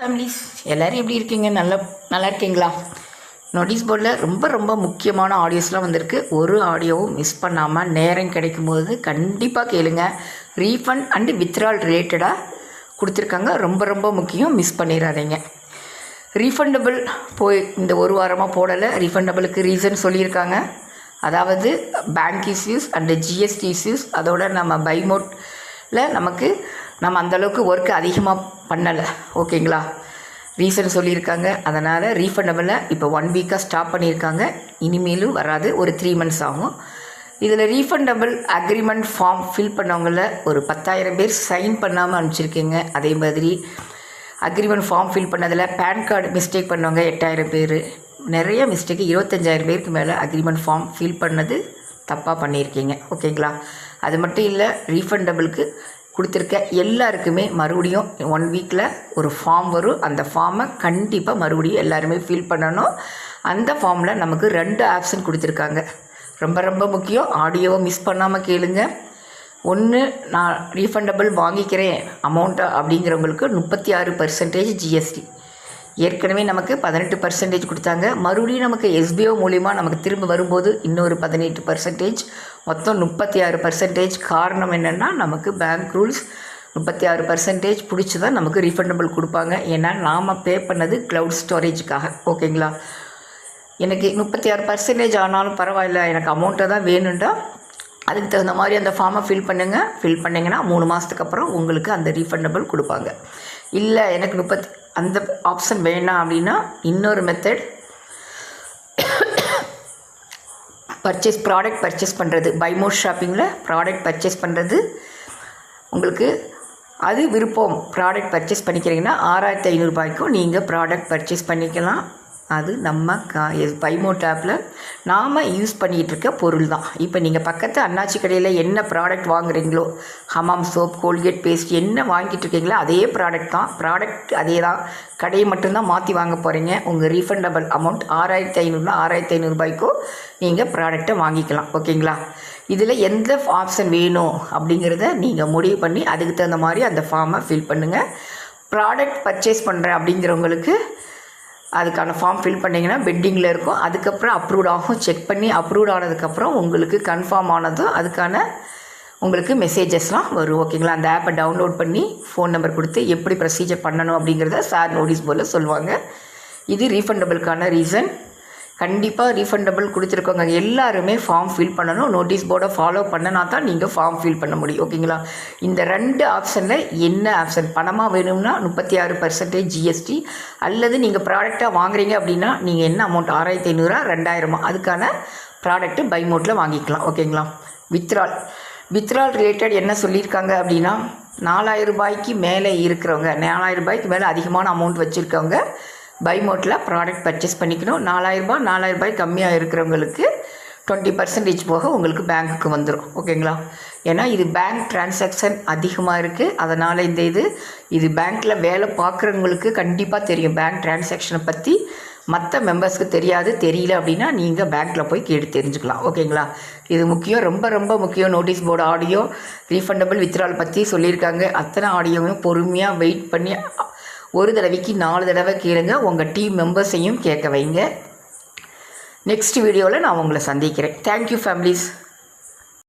Families எல்லோரும் எப்படி இருக்கீங்க? நல்லா நல்லா இருக்கீங்களா? நோட்டீஸ் போர்டில் ரொம்ப ரொம்ப முக்கியமான ஆடியோஸ்லாம் வந்திருக்கு. ஒரு ஆடியோவும் மிஸ் பண்ணாமல் நேரம் கிடைக்கும்போது கண்டிப்பாக கேளுங்க. ரீஃபண்ட் அண்டு வித்ரால் ரிலேட்டடாக கொடுத்துருக்காங்க. ரொம்ப ரொம்ப முக்கியம். மிஸ் பண்ணிடாதீங்க. ரீஃபண்டபிள் போய் இந்த ஒரு வாரமாக போடலை. ரீஃபண்டபிளுக்கு ரீசன் சொல்லியிருக்காங்க. அதாவது bank issues and GST issues அதோட நம்ம பைமோட்டில் நமக்கு நம்ம அந்தளவுக்கு ஒர்க் அதிகமாக பண்ணலை. ஓகேங்களா ரீசன் சொல்லியிருக்காங்க. அதனால் ரீஃபண்டபிளை இப்போ ஒன் வீக்காக ஸ்டாப் பண்ணியிருக்காங்க. இனிமேலும் வராது. ஒரு த்ரீ மந்த்ஸ் ஆகும். இதில் ரீஃபண்டபிள் அக்ரிமெண்ட் ஃபார்ம் ஃபில் பண்ணவங்கள ஒரு பத்தாயிரம் பேர் சைன் பண்ணாமல் அனுப்பிச்சிருக்கீங்க. அதே மாதிரி அக்ரிமெண்ட் ஃபார்ம் ஃபில் பண்ணதில் பேன் கார்டு மிஸ்டேக் பண்ணவங்க எட்டாயிரம் பேர். நிறைய மிஸ்டேக்கு இருபத்தஞ்சாயிரம் பேருக்கு மேலே அக்ரிமெண்ட் ஃபார்ம் ஃபில் பண்ணது தப்பாக பண்ணியிருக்கீங்க. ஓகேங்களா அது மட்டும் இல்லை ரீஃபண்டபிளுக்கு கொடுத்துருக்க எல்லாருக்குமே மறுபடியும் ஒன் வீக்கில் ஒரு ஃபார்ம் வரும். அந்த ஃபார்மை கண்டிப்பாக மறுபடியும் எல்லாருமே ஃபில் பண்ணணும். அந்த ஃபார்மில் நமக்கு ரெண்டு ஆப்ஷன் கொடுத்துருக்காங்க. ரொம்ப ரொம்ப முக்கியம். ஆடியோவை மிஸ் பண்ணாமல் கேளுங்க. ஒன்று நான் ரீஃபண்டபிள் வாங்கிக்கிறேன். அமௌண்ட்டை அப்படிங்கிறவங்களுக்கு முப்பத்தி ஆறு பர்சன்டேஜ் ஜிஎஸ்டி ஏற்கனவே நமக்கு பதினெட்டு பர்சன்டேஜ் கொடுத்தாங்க. மறுபடியும் நமக்கு எஸ்பிஓ மூலிமா நமக்கு திரும்ப வரும்போது இன்னொரு பதினெட்டு பர்சன்டேஜ் மொத்தம் முப்பத்தி ஆறு பர்சன்டேஜ் காரணம் என்னென்னா நமக்கு பேங்க் ரூல்ஸ் முப்பத்தி ஆறு பர்சன்டேஜ் பிடிச்சி தான் நமக்கு ரீஃபண்டபிள் கொடுப்பாங்க. ஏன்னா நாம் பே பண்ணது க்ளவுட் ஸ்டோரேஜுக்காக ஓகேங்களா எனக்கு முப்பத்தி ஆறு பர்சன்டேஜ் ஆனாலும் பரவாயில்ல. எனக்கு அமௌண்ட்டை தான் வேணுண்டா அதுக்கு தகுந்த மாதிரி அந்த ஃபார்மை ஃபில் பண்ணுங்கள் ஃபில் பண்ணிங்கன்னா மூணு மாதத்துக்கு அப்புறம் உங்களுக்கு அந்த ரீஃபண்டபிள் கொடுப்பாங்க. இல்லை எனக்கு முப்பத்தி அந்த ஆப்ஷன் வேணாம் அப்படின்னா இன்னொரு மெத்தட் பர்ச்சேஸ் ப்ராடக்ட் பர்ச்சேஸ் பண்ணுறது பைமோட் ஷாப்பிங்கில் ப்ராடக்ட் பர்ச்சேஸ் பண்ணுறது உங்களுக்கு அது விருப்பம். ப்ராடக்ட் பர்ச்சேஸ் பண்ணிக்கிறீங்கன்னா ஆறாயிரத்தி ஐநூறுபாய்க்கும் நீங்கள் ப்ராடக்ட் பர்ச்சேஸ் பண்ணிக்கலாம். அது நம்ம கா பைமோட் ஆப்பில் நாம் யூஸ் பண்ணிகிட்டு இருக்க பொருள் தான் இப்போ நீங்கள் பக்கத்து அண்ணாச்சி கடையில் என்ன ப்ராடக்ட் வாங்குறீங்களோ ஹமாம் சோப் கோல்கேட் பேஸ்ட் என்ன வாங்கிட்டு இருக்கீங்களோ அதே ப்ராடக்ட் தான். ப்ராடக்ட் அதே தான். கடையை மட்டும்தான் மாற்றி வாங்க போகிறீங்க உங்கள் ரீஃபண்டபிள் அமௌண்ட் ஆறாயிரத்தி ஐநூறுனா ஆறாயிரத்தி ஐநூறுபாய்க்கோ நீங்கள் ப்ராடக்டை வாங்கிக்கலாம். ஓகேங்களா? இதில் எந்த ஆப்ஷன் வேணும் அப்படிங்கிறத நீங்கள் முடிவு பண்ணி அதுக்கு தகுந்த மாதிரி அந்த ஃபார்மை ஃபில் பண்ணுங்கள் ப்ராடக்ட் பர்ச்சேஸ் பண்ணுறேன் அப்படிங்கிறவங்களுக்கு அதுக்கான ஃபார்ம் ஃபில் பண்ணிங்கன்னா பெட்டிங்கில் இருக்கும். அதுக்கப்புறம் அப்ரூவ்ட் ஆகும். செக் பண்ணி அப்ரூவ்ட் ஆனதுக்கப்புறம் உங்களுக்கு கன்ஃபார்ம் ஆனதும் அதுக்கான உங்களுக்கு மெசேஜஸ்லாம் வரும். ஓகேங்களா அந்த ஆப்பை டவுன்லோட் பண்ணி ஃபோன் நம்பர் கொடுத்து எப்படி ப்ரொசீஜர் பண்ணணும் அப்படிங்கிறத சார் நோட்டீஸ் போல் சொல்லுவாங்க. இது ரீஃபண்டபிளுக்கான ரீசன் கண்டிப்பாக ரீஃபண்டபிள் கொடுத்துருக்கோங்க. எல்லாருமே ஃபார்ம் ஃபில் பண்ணணும். நோட்டீஸ் போர்டை ஃபாலோ பண்ணனா தான் நீங்கள் ஃபார்ம் ஃபில் பண்ண முடியும். ஓகேங்களா இந்த ரெண்டு ஆப்ஷனில் என்ன ஆப்ஷன் பணமாக வேணும்னா முப்பத்தி ஆறு பர்சன்டேஜ் ஜிஎஸ்டி அல்லது நீங்கள் ப்ராடக்டாக வாங்குறீங்க அப்படின்னா நீங்கள் என்ன அமௌண்ட் ஆறாயிரத்தி ஐநூறுரூவா ரெண்டாயிரமா? அதுக்கான ப்ராடக்ட்டு பை மோட்டில் வாங்கிக்கலாம். ஓகேங்களா வித்ரால் வித்ரால் ரிலேட்டட் என்ன சொல்லியிருக்காங்க அப்படின்னா நாலாயிரம் ரூபாய்க்கு மேலே இருக்கிறவங்க நாலாயிரம் ரூபாய்க்கு மேலே அதிகமான அமௌண்ட் வச்சுருக்கவங்க பை மோட்டில் ப்ராடக்ட் பர்ச்சேஸ் பண்ணிக்கணும். நாலாயிரரூபா நாலாயிரரூபாய் கம்மியாக இருக்கிறவங்களுக்கு டுவெண்ட்டி பர்சன்டேஜ் போக உங்களுக்கு பேங்க்குக்கு வந்துடும் ஓகேங்களா? ஏன்னா இது பேங்க் டிரான்சாக்ஷன் அதிகமாக இருக்குது அதனால் இந்த இது இது பேங்க்கில் வேலை பார்க்குறவங்களுக்கு கண்டிப்பாக தெரியும். பேங்க் டிரான்சாக்ஷனை பற்றி மற்ற மெம்பர்ஸ்க்கு தெரியாது. தெரியல அப்படின்னா நீங்கள் பேங்க்கில் போய் கேட்டு தெரிஞ்சுக்கலாம். ஓகேங்களா? இது முக்கியம். ரொம்ப ரொம்ப முக்கியம். Notice board audio refundable withdrawal பற்றி சொல்லியிருக்காங்க. அத்தனை ஆடியோவும் பொறுமையாக வெயிட் பண்ணி ஒரு தடவைக்கு நாலு தடவை கேளுங்க. உங்கள் டீம் மெம்பர்ஸையும் கேட்க வைங்க. நெக்ஸ்ட் வீடியோவில் நான் உங்களை சந்திக்கிறேன். Thank you families